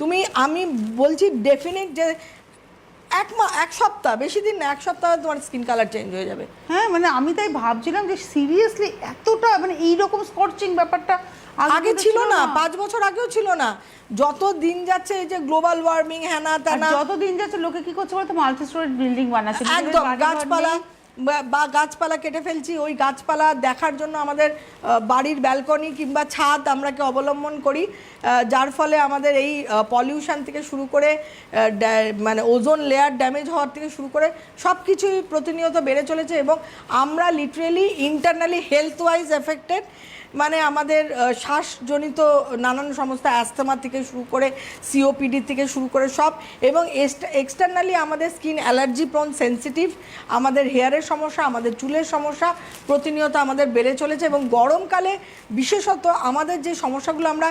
তুমি আমি বলছি ডেফিনেট যে এক মা এক সপ্তাহ বেশি দিন না এক সপ্তাহে তোমার স্কিন কালার চেঞ্জ হয়ে যাবে। হ্যাঁ মানে আমি তাই ভাবছিলাম যে সিরিয়াসলি এতটা মানে এইরকম স্কর্চিং ব্যাপারটা আগে ছিল না পাঁচ বছর আগেও ছিল না। যত দিন যাচ্ছে এই যে গ্লোবাল ওয়ার্মিং হ্যানা ত্যানা যত দিন যাচ্ছে লোকে কি করছে বলতো? মাল্টি স্টোরি বিল্ডিং বানাচ্ছে একদম গাছপালা। বা- গাছপালা কেটে ফেলছি, ওই গাছপালা দেখার জন্য আমাদের বাড়ির ব্যালকনি কিংবা ছাদ আমরাকে অবলম্বন করি যার ফলে আমাদের এই পলিউশন থেকে শুরু করে মানে ওজোন লেয়ার ড্যামেজ হওয়ার থেকে শুরু করে সব কিছুই প্রতিনিয়ত বেড়ে চলেছে এবং আমরা literally internally health wise affected মানে আমাদের শ্বাসজনিত নানান সমস্যা অ্যাস্থমা থেকে শুরু করে সিওপিডি থেকে শুরু করে সব এবং এক্সটার্নালি আমাদের স্কিন অ্যালার্জি প্রন সেন্সিটিভ আমাদের হেয়ারের সমস্যা, আমাদের চুলের সমস্যা প্রতিনিয়ত আমাদের বেড়ে চলেছে এবং গরমকালে বিশেষত আমাদের যে সমস্যাগুলো আমরা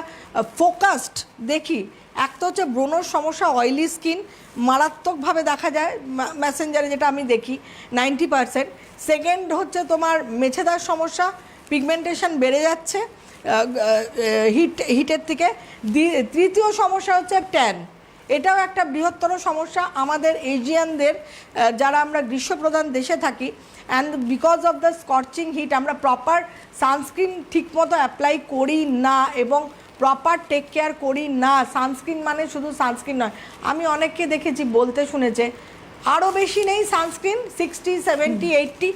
ফোকাসড দেখি, এক তো হচ্ছে ব্রণর সমস্যা অয়েলি স্কিন মারাত্মকভাবে দেখা যায় ম্যাসেঞ্জারে যেটা আমি দেখি নাইনটি পার্সেন্ট সেকেন্ড হচ্ছে তোমার মেছেদার সমস্যা পিগমেন্টেশন বেড়ে যাচ্ছে হিট হিটের থেকে তৃতীয় সমস্যা হচ্ছে ট্যান এটাও একটা বৃহত্তর সমস্যা আমাদের এশিয়ানদের যারা আমরা গ্রীষ্মপ্রধান দেশে থাকি and because of the scorching heat আমরা প্রপার সানস্ক্রিন ঠিকমতো অ্যাপ্লাই করি না এবং প্রপার টেক কেয়ার করি না। সানস্ক্রিন মানে শুধু সানস্ক্রিন নয়। আমি অনেককে দেখেছি বলতে শুনেছে আরও বেশি নেই সানস্ক্রিন সিক্সটি সেভেন্টি এইটটি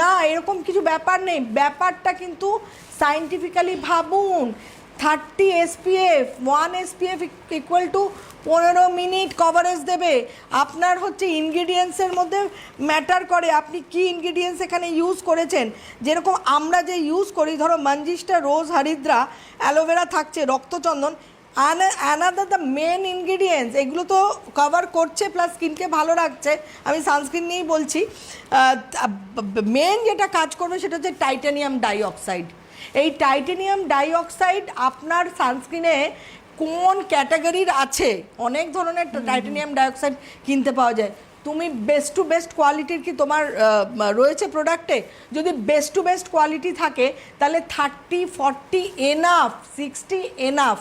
না এরকম কিছু ব্যাপার নেই। ব্যাপারটা কিন্তু সাইন্টিফিক্যালি ভাবুন। Thirty SPF one SPF equal to পনেরো মিনিট কভারেজ দেবে। আপনার হচ্ছে ইনগ্রিডিয়েন্টসের মধ্যে ম্যাটার করে। আপনি কি ইনগ্রিডিয়েন্টস এখানে ইউজ করেছেন? যেরকম আমরা যে ইউজ করি, ধরো মঞ্জিষ্টা রোজ হরিদ্রা অ্যালোভেরা থাকছে, রক্তচন্দন অ্যানাদার দ্য মেন ইনগ্রিডিয়েন্টস এগুলো তো কভার করছে প্লাস স্কিনকে ভালো রাখছে। আমি সানস্ক্রিন নিয়েই বলছি। মেন যেটা কাজ করবে সেটা হচ্ছে টাইটানিয়াম ডাইঅক্সাইড এই টাইটানিয়াম ডাইঅক্সাইড আপনার সানস্ক্রিনে কোন ক্যাটাগরির আছে? অনেক ধরনের টাইটেনিয়াম ডাইঅক্সাইড কিনতে পাওয়া যায়। তুমি বেস্ট টু বেস্ট কোয়ালিটির কি তোমার রয়েছে প্রোডাক্টে যদি বেস্ট টু বেস্ট কোয়ালিটি থাকে তাহলে thirty forty enough sixty enough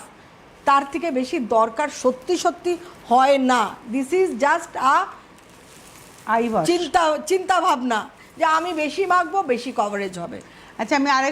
তার থেকে বেশি দরকার সত্যি সত্যি হয় না। দিস ইজ জাস্ট আ চিন্তা চিন্তা ভাবনা যে আমি বেশি মাখবো বেশি কভারেজ হবে। আচ্ছা আমি আরেক